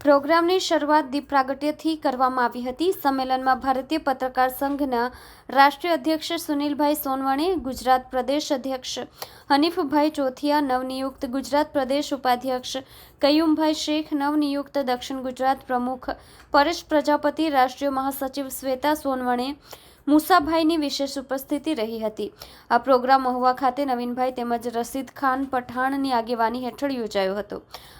પ્રોગ્રામની શરૂઆત દીપ કરવામાં આવી હતી. સંમેલનમાં ભારતીય પત્રકાર સંઘના રાષ્ટ્રીય અધ્યક્ષ સુનિલભાઈ સોનવણે, ગુજરાત પ્રદેશ અધ્યક્ષ હનીફભાઈ ચોથિયા, નવનિયુક્ત ગુજરાત પ્રદેશ ઉપાધ્યક્ષ કયુમભાઈ શેખ, નવનિયુક્ત દક્ષિણ ગુજરાત પ્રમુખ પરેશ પ્રજાપતિ, રાષ્ટ્રીય મહાસચિવ શ્વેતા સોનવણે મુસાભાઈની વિશેષ ઉપસ્થિતિ રહી હતી. આ પ્રોગ્રામ મહુવા ખાતે નવીનભાઈ તેમજ રસીદ ખાન પઠાણની આગેવાની હેઠળ યોજાયો હતો.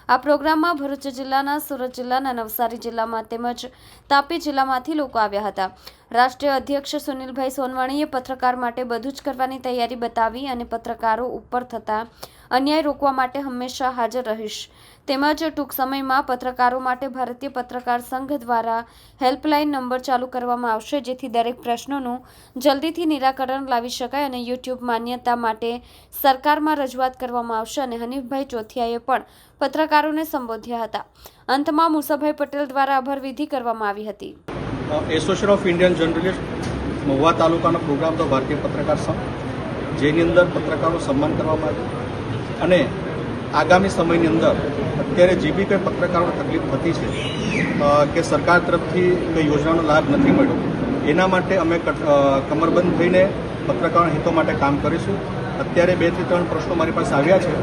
આ પ્રોગ્રામમાં ભરૂચ જિલ્લાના, સુરત જિલ્લાના, નવસારી જિલ્લામાં તેમજ તાપી જિલ્લામાંથી લોકો આવ્યા હતા. રાષ્ટ્રીય અધ્યક્ષ સુનિલભાઈ સોનવાણીએ પત્રકાર માટે બધું જ કરવાની તૈયારી બતાવી અને પત્રકારો ઉપર થતા અન્યાય રોકવા માટે હંમેશા હાજર રહીશ. તેમજ ટૂંક સમયમાં પત્રકારો માટે ભારતીય પત્રકાર સંઘ દ્વારા હેલ્પલાઇન નંબર ચાલુ કરવામાં આવશે, જેથી દરેક પ્રશ્નોનું જલ્દીથી નિરાકરણ લાવી શકાય અને યુટ્યુબ માન્યતા માટે સરકારમાં રજૂઆત કરવામાં આવશે અને હનીફભાઈ ચોથિયાએ પણ પત્રકારોને સંબોધ્યા હતા. અંતમાં મુસાભાઈ પટેલ દ્વારા અભરવિધિ કરવામાં આવી હતી. Association of Indian journalist Mahuva તાલુકાનો programme તો ભારતીય પત્રકાર સંઘ, જેની અંદર પત્રકારોનું સન્માન કરવામાં આવ્યું. અને આગામી સમયની અંદર અત્યારે જે બી કંઈ પત્રકારોને તકલીફ થતી છે કે સરકાર તરફથી કંઈ યોજનાનો લાભ નથી મળ્યો, એના માટે અમે કમરબંધ થઈને પત્રકારોના હિતો માટે કામ કરીશું. અત્યારે બેથી ત્રણ પ્રશ્નો મારી પાસે આવ્યા છે,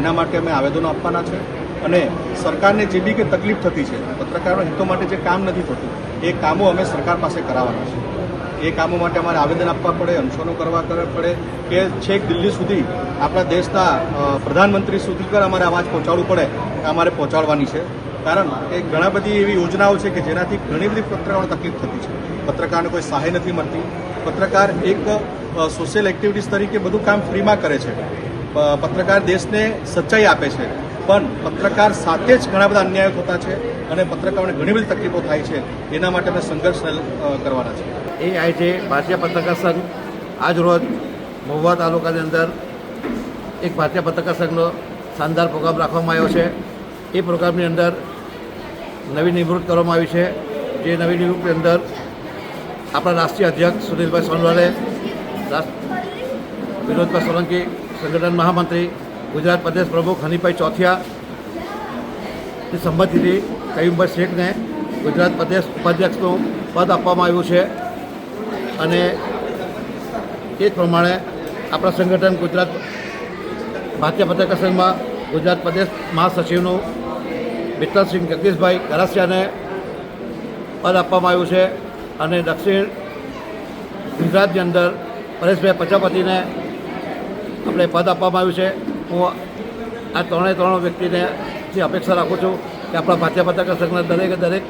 એના માટે અમે આવેદનો આપવાના છે અને સરકારને જે બી કંઈ તકલીફ થતી છે, પત્રકારોના હિતો માટે જે કામ નથી થતું, એ કામો અમે સરકાર પાસે કરાવવાના છે. એ કામો માટે અમારે આવેદન આપવા પડે અનશનો કરવા પડે કે છેક દિલ્હી સુધી આપણા દેશના પ્રધાનમંત્રી સુધી પર અમારે અવાજ પહોંચાડવું પડે અમારે પહોંચાડવાની છે. કારણ કે ઘણા બધી એવી યોજનાઓ છે કે જેનાથી ઘણી બધી પત્રકારોને તકલીફ થતી છે. પત્રકારને કોઈ સહાય નથી મળતી. પત્રકાર એક સોશિયલ એક્ટિવિટીઝ તરીકે બધું કામ ફ્રીમાં કરે છે. પત્રકાર દેશને સચ્ચાઈ આપે છે. પણ પત્રકાર સાથે જ ઘણા બધા અન્યાયો થતા છે અને પત્રકારોને ઘણી બધી તકલીફો થાય છે. એના માટે અમે સંઘર્ષ કરવાના છે. એ આજે ભારતીય પત્રકાર સંઘ આજ રોજ મહુવા તાલુકાની અંદર એક ભારતીય પત્રકાર સંઘનો શાનદાર પ્રોગ્રામ રાખવામાં આવ્યો છે. એ પ્રોગ્રામની અંદર નવી નિવૃત્ત કરવામાં આવી છે. જે નવી નિવૃત્તની અંદર આપણા રાષ્ટ્રીય અધ્યક્ષ સુનિલભાઈ સોનવાલે વિનોદભાઈ સોલંકી સંગઠન મહામંત્રી ગુજરાત પ્રદેશ પ્રમુખ હનીભાઈ ચોથિયાની સંમતિથી કયુમભાઈ શેખને ગુજરાત પ્રદેશ ઉપાધ્યક્ષનું પદ આપવામાં આવ્યું છે. અને એ જ પ્રમાણે આપણા સંગઠન ગુજરાત ભારતીય પત્રકાર સંઘમાં ગુજરાત પ્રદેશ મહાસચિવનું વિઠ્ઠલસિંહ જગદીશભાઈ ગરાસિયાને પદ આપવામાં આવ્યું છે. અને દક્ષિણ ગુજરાતની અંદર પરેશભાઈ પ્રજાપતિને આપણે પદ આપવામાં આવ્યું છે. હું આ ત્રણે ત્રણ વ્યક્તિને જે અપેક્ષા રાખું છું કે આપણા ભારતીય પત્રકાર સંઘના દરેકે દરેક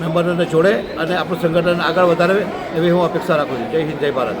મેમ્બરોને જોડે અને આપણું સંગઠન આગળ વધારે એવી હું અપેક્ષા રાખું છું. જય હિન્દ, જય ભારત.